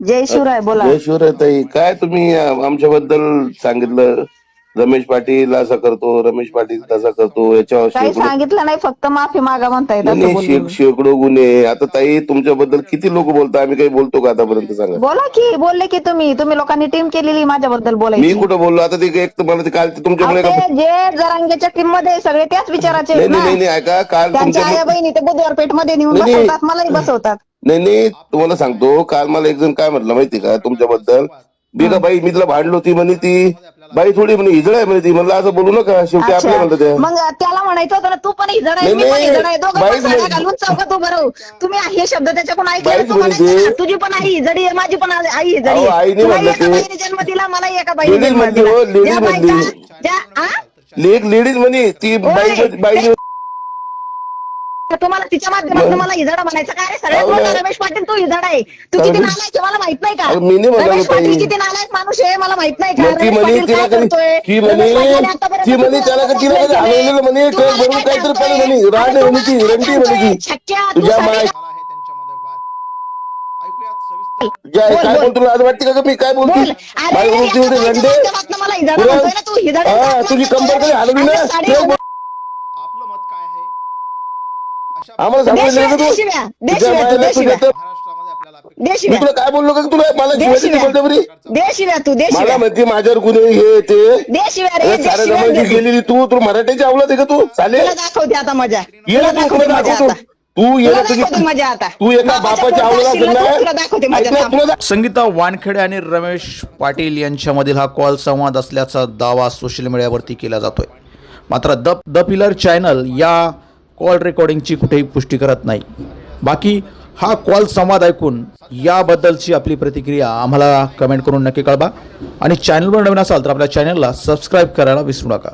जय शिवराय बोला. जय शिवराय ताई काय तुम्ही आमच्याबद्दल सांगितलं? रमेश पाटील असं करतो रमेश पाटील तसा करतो याच्यावर काही शेकडो सांगितलं नाही फक्त माफी मागा म्हणतायत नाही, असं नाही, बोललो. शे- शेकडो गुन्हे आता ताई तुमच्याबद्दल किती लोक बोलतात आम्ही काही बोलतो का आतापर्यंत सांगा. बोला की बोलले की तुम्ही. तुम्ही लोकांनी टीम केलेली माझ्याबद्दल मी बोलायची कुठं बोललो? आता ते एक तुम्हाला ते काल ते तुमच्यामुळे अहो, का ते जे जरांगेच्या टीममध्ये सगळे त्याच विचाराचे नाही आहेत नाही ना. नाही नाही, ऐका काल त्यांच्या आया तुमच्या बहिणी ते बुधवार पेठमध्ये नेऊन नाही, नाही. बसवतात मलाही बसवतात. नाही नाही तुम्हाला सांगतो काल मला एक जण काय म्हटलं माहिती का तुमच्याबद्दल? मी का बाई मी तिला भांडलो ती म्हणे ती. बाई थोडी म्हणे हिजड आहे म्हणे ती म्हणलं असं बोलू नका शेवटी आपल्या म्हणलं त्या. मग त्याला म्हणायचं होतं ना तू पण आहे मी पण नाही. आहे दोघं बाईच पण साड्या घालून चौकात उभं राहू तुम्ही हे शब्द त्याच्याकडून ऐकले बाईच तू म्हणायचं म्हणजे- ना, तुझी पण आई हिजडी आहे माझी पण आई अहो, आहे. आईने तुला म्हणलं एका ते- बाईने जन्म दिला मला एका बाईने लेडीज जन्म म्हणली दिला हो, लेडीज ज्या म्हणली. बाईचा ज्या आ? लेक लेडीज म्हणे ती बाई बाई तर तुम्हाला तिच्या माध्यमातून मला हिजडा म्हणायचं काय रे सगळ्यात अहो, मोठा नाही. रमेश पाटील तू हिजडा आहे तू किती नालायक आहे मला माहीत नाही का अहो, मी नाही म्हणालो रमेश पाटील ताई. किती नालायक माणूस आहे मला माहीत नाही का मग ती रमेश म्हणे पाटील तिला काय कधी करतोय ती रमेश म्हणे पाटलाने आतापर्यंत ती म्हणे तुम्हाला त्याला काय तिला कधी केलंय? हलवलेलं म्हणे तू तो मला बरोबर काय काहीतरी सांगतोय? पाहिजे म्हणे अरे म्हणे ती मला काय रंटी म्हणे सांगतोय? ती छक्क्या, तू तुझ्या साडी माय आहे त्यांच्यामध्ये वाद ऐकूयात सविस्तर ज्या- बोल, काय बोल. बोलतो तुला आज वाटते का मी काय बोल. बोलते अरे, बाई या बोलते एवढे बाईच्या रंडे माध्यमातनं मला हिजडा पुरा- म्हणतोय ना तू, हिजडा हा, तुझी ना तू. कंबर कधी हलवली ना साडी घालून- आपलं मत काय आहे अशा आम्हाला का तू? तुझ्या तू मायला महाराष्ट्रामध्ये आपल्याला अपेक्षा मी तुला काय बोललो का तुला? मला. बोलते बरी तू मला माझ्यावर गुन्हे हे ते. रे अरे, साऱ्या. गेलेली तू तू मराठीची आवडत आहे का तू? चालेल तुला दाखवते आता मजा. ये तुला तू दाखवते. तुला मजा दाखवतो आता. तू ये तुला तुझी मजा आता. तू एका बापाच्या बापाच्या पोटात आवडला शिरला असेल तर ना तुला दाखवते मजा ऐक ना, थांब. तुला दा- संगीता वानखेडे आणि रमेश पाटील यांच्यामधील हा कॉल संवाद असल्याचा दावा सोशल मीडियावरती केला जातोय. मात्र द द पिलर चॅनल या कॉल रेकॉर्डिंगची कुठेही पुष्टी करत नाही. बाकी हा कॉल संवाद ऐकून याबद्दलची आपली प्रतिक्रिया आम्हाला कमेंट करून नक्की कळवा. आणि चॅनलवर नवीन असाल तर आपल्या चॅनलला सबस्क्राईब करायला विसरू नका.